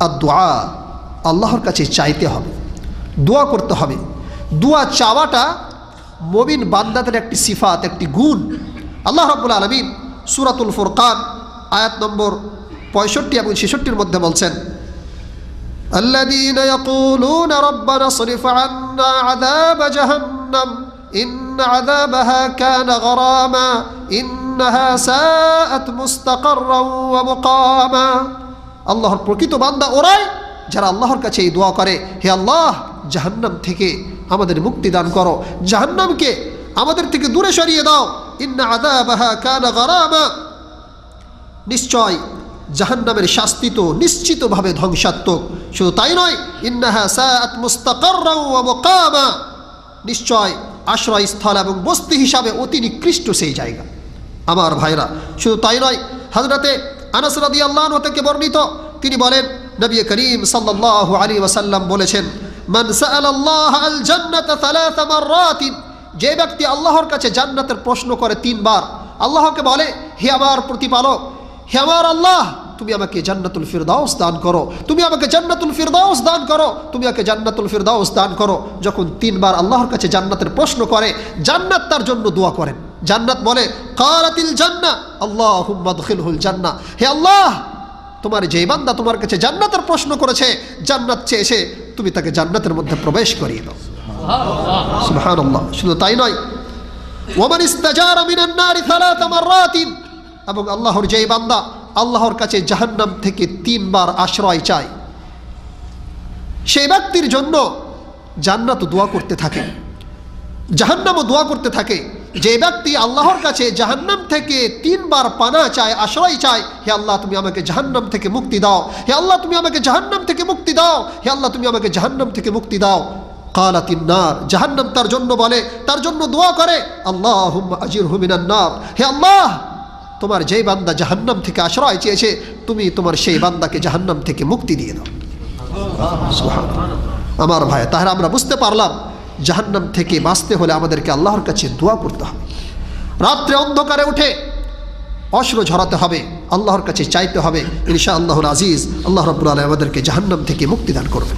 আর দোয়া আল্লাহর কাছে চাইতে হবে দোয়া করতে হবে দোয়া চাওয়াটা মবিন বান্দাদের একটি সিফাত একটি গুণ আল্লাহ রাব্বুল আলমিন সুরাতুল ফুরকান আয়াত নম্বর পঁয়ষট্টি এবং ছেষট্টির মধ্যে বলছেন الذين يقولون ربنا اصرف عنا عذاب جهنم إن عذابها كان غراما إنها ساءت مستقرا ومقاما আল্লাহর প্রকৃত বান্দা ওরাই যারা আল্লাহর কাছে এই দোয়া করে, হে আল্লাহ, জাহান্নাম থেকে আমাদের মুক্তি দান করো। জাহান্নামকে আমাদের থেকে দূরে সরিয়ে দাও। ইন্না আদাবাহা কানা গারামা। নিশ্চয় জাহান্নামের শাস্তি তো নিশ্চিতভাবে ধ্বংসাত্মক। শুধু তাই নয়, ইন্নাহা ওয়া মুকামা। নিশ্চয় আশ্রয়স্থল এবং বস্তি হিসাবে অতি নিকৃষ্ট সেই জায়গা। আমার ভাইরা, শুধু তাই নয় হজরতে আনাস রাদিয়াল্লাহু আনহু থেকে বর্ণিত। তিনি বলেন, নবী করিম বলেছেন সাআলাল্লাহ আল থালাথ মাররাতিন। যে ব্যক্তি আল্লাহর কাছে জান্নাতের প্রশ্ন করে তিনবার, আল্লাহকে বলে, হে আমার প্রতিপালক, হে আমার আল্লাহ, তুমি আমাকে জান্নাতুল ফিরদাউস দান করো। তুমি আমাকে জান্নাতুল ফিরদাউস দান করো। তুমি আমাকে জান্নাতুল ফিরদাউস দান করো। যখন তিনবার আল্লাহর কাছে জান্নাতের প্রশ্ন করে, জান্নাত তার জন্য দোয়া করেন। জান্নাত বলে কারাতিল জান্না আল্লাহ হুম্মাদখিলহুল জান্না। হে আল্লাহ তোমার যে বান্দা তোমার কাছে জান্নাতের প্রশ্ন করেছে জান্নাত চেয়েছে তুমি তাকে জান্নাতের মধ্যে প্রবেশ করিয়ে দাও। শুধু তাই নয় ওমান ইস্তাজারা মিনান নারি মাররাতিন। এবং আল্লাহর যেই বান্দা আল্লাহর কাছে জাহান্নাম থেকে তিনবার আশ্রয় চায়। সেই ব্যক্তির জন্য জান্নাত দোয়া করতে থাকে জাহান্নামও দোয়া করতে থাকে। যে ব্যক্তি আল্লাহর কাছে জাহান্নাম থেকে তিনবার পানা চায়, আশ্রয় চায়, হে আল্লাহ, তুমি আমাকে জাহান্নাম থেকে মুক্তি দাও। হে আল্লাহ, তুমি আমাকে জাহান্নাম থেকে মুক্তি দাও। হে আল্লাহ, তুমি আমাকে জাহান্নাম থেকে মুক্তি দাও। কালাতিন্নার জাহান্নাম তার জন্য বলে, তার জন্য দোয়া করে আল্লাহ আজির হুমিনান্নার হে আল্লাহ, তোমার যেই বান্দা জাহান্নাম থেকে আশ্রয় চেয়েছে, তুমি তোমার সেই বান্দাকে জাহান্নাম থেকে মুক্তি দিয়ে দাও। আমার ভাই, তাহলে আমরা বুঝতে পারলাম জাহান্নাম থেকে বাঁচতে হলে আমাদেরকে আল্লাহর কাছে দোয়া করতে হবে। রাত্রে অন্ধকারে উঠে অশ্র ঝরাতে হবে, আল্লাহর কাছে চাইতে হবে ইনশা আল্লাহর আজিজ, আল্লাহ রব্বুল আমাদেরকে জাহান্নাম থেকে মুক্তিদান করবেন।